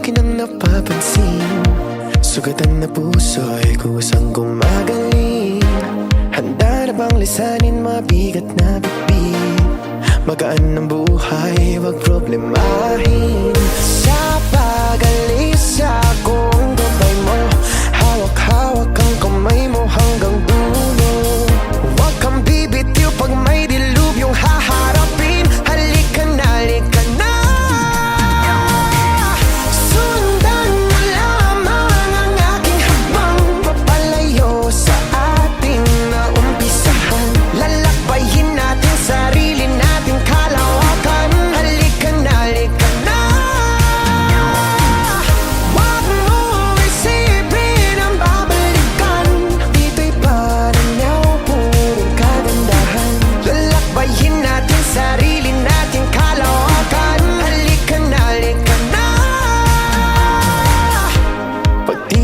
akin ang napapansin. Sugatan na puso ay kusang gumagaling Handa na bang lisanin mabigat na bibig Magaan ng buhay, wag problemahin. Sa pag-alisa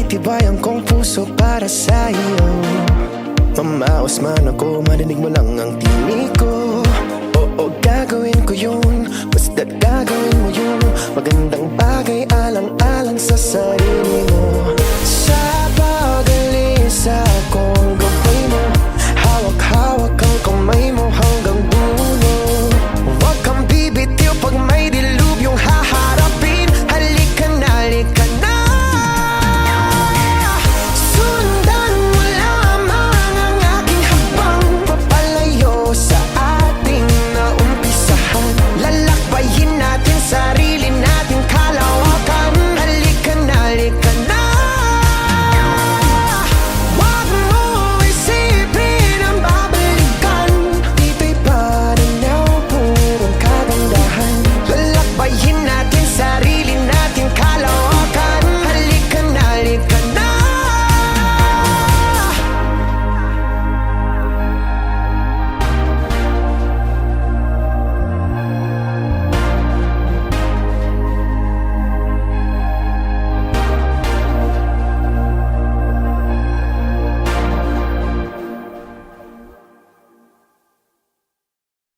Pinagtitibayan kong puso para sa iyo Mamawas man ako, marinig mo lang ang tinig ko. Oo, gagawin ko yun Basta't gagawin mo yun. Magandang bagay alang-alang sa sarili.